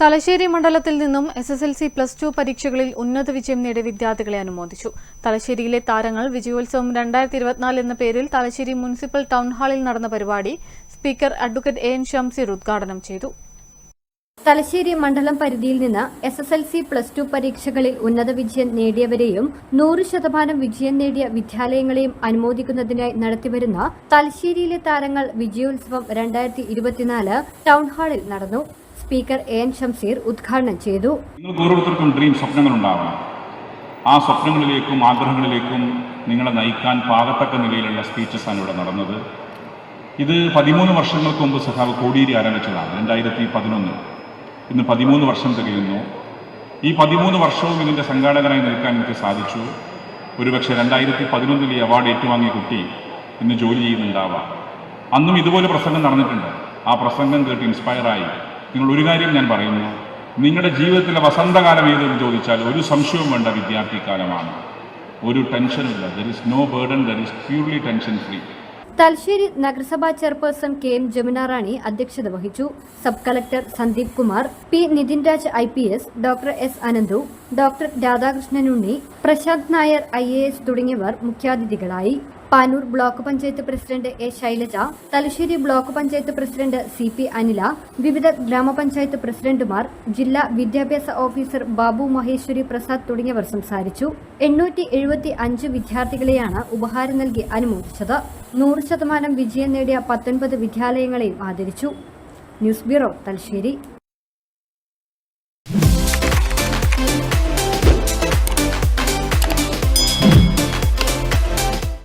തലശ്ശേരി മണ്ഡലത്തിൽ നിന്നും S S L C plus two പരീക്ഷകളിൽ ഉന്നത വിജയം നേടിയ വിദ്യാർത്ഥികളെ അനുമോദിച്ചു. തലശ്ശേരിയിലെ താരങ്ങൾ വിജയോത്സവം രണ്ടായിരത്തി ഇരുപത്തിനാല് എന്ന പേരിൽ തലശ്ശേരി മുനിസിപ്പൽ ടൗൺ ഹാളിൽ നടന്ന പരിപാടി speaker advocate A N Shamseer ഉദ്ഘാടനം ചെയ്തു. തലശ്ശേരി മണ്ഡലം പരിധിയിൽ നിന്ന് S S L C plus two പരീക്ഷകളിൽ ഉന്നത വിജയം നേടിയവരെയും നൂറ് ശതമാനം വിജയം നേടിയ വിദ്യാലയങ്ങളെയും അനുമോദിക്കുന്നതിനായി നടത്തിവരുന്ന തലശ്ശേരിയിലെ താരങ്ങൾ വിജയോത്സവം രണ്ടായിരത്തി ഇരുപത്തിനാല് ടൌൺഹാളിൽ നടന്നു. സ്പീക്കർ എ എൻ ഷംസീർ ഉദ്ഘാടനം ചെയ്തു. ഓരോരുത്തർക്കും ഡ്രീം സ്വപ്നങ്ങളുണ്ടാവണം. ആ സ്വപ്നങ്ങളിലേക്കും ആഗ്രഹങ്ങളിലേക്കും നിങ്ങളെ നയിക്കാൻ പാകത്തക്ക നിലയിലുള്ള സ്പീച്ചസാണ് ഇവിടെ നടന്നത്. ഇത് പതിമൂന്ന് വർഷങ്ങൾക്ക് മുമ്പ് സഖാവ് കോടിയേരി ആരംഭിച്ചതാണ് രണ്ടായിരത്തി പതിനൊന്ന് ഇന്ന് പതിമൂന്ന് വർഷം തികയുന്നു. ഈ പതിമൂന്ന് വർഷവും ഇതിന്റെ സംഘാടകനായി നിൽക്കാൻ എനിക്ക് സാധിച്ചു. ഒരുപക്ഷെ രണ്ടായിരത്തി പതിനൊന്നിൽ ഈ അവാർഡ് ഏറ്റുവാങ്ങിയ കുട്ടി ഇന്ന് ജോലി ചെയ്യുന്നുണ്ടാവാം. അന്നും ഇതുപോലെ പ്രസംഗം നടന്നിട്ടുണ്ട്. ആ പ്രസംഗം കേട്ട് ഇൻസ്പയറായി നിങ്ങൾ ഒരു കാര്യം ഞാൻ പറയുന്നു. നിങ്ങളുടെ ജീവിതത്തിലെ വസന്തകാലം ഏതെന്ന് ചോദിച്ചാൽ ഒരു സംശയവും വേണ്ട വിദ്യാർത്ഥി കാലമാണ്. ഒരു ടെൻഷനില്ല there is no burden there is purely tension free Thalassery നഗരസഭാ ചെയർപേഴ്സൺ കെ എം ജമുനാറാണി അധ്യക്ഷത വഹിച്ചു. Sub collector Sandeep Kumar P Nithin Raj I P S doctor S Ananthu doctor Radhakrishnan Unni Prashanth Nair I A S തുടങ്ങിയവർ മുഖ്യാതിഥികളായി. Panoor block panchayat president A Shailaja Thalassery block panchayat president C P Anila വിവിധ ഗ്രാമപഞ്ചായത്ത് പ്രസിഡന്റുമാർ ജില്ലാ വിദ്യാഭ്യാസ officer Babu Maheshwari Prasad തുടങ്ങിയവർ സംസാരിച്ചു. എണ്ണൂറ്റി എഴുപത്തി അഞ്ച് വിദ്യാർത്ഥികളെയാണ് ഉപഹാരം നൽകി അനുമോദിച്ചത്. നൂറ് ശതമാനം വിജയം നേടിയ പത്തൊൻപത് വിദ്യാലയങ്ങളെയും ആദരിച്ചു. News bureau Thalassery.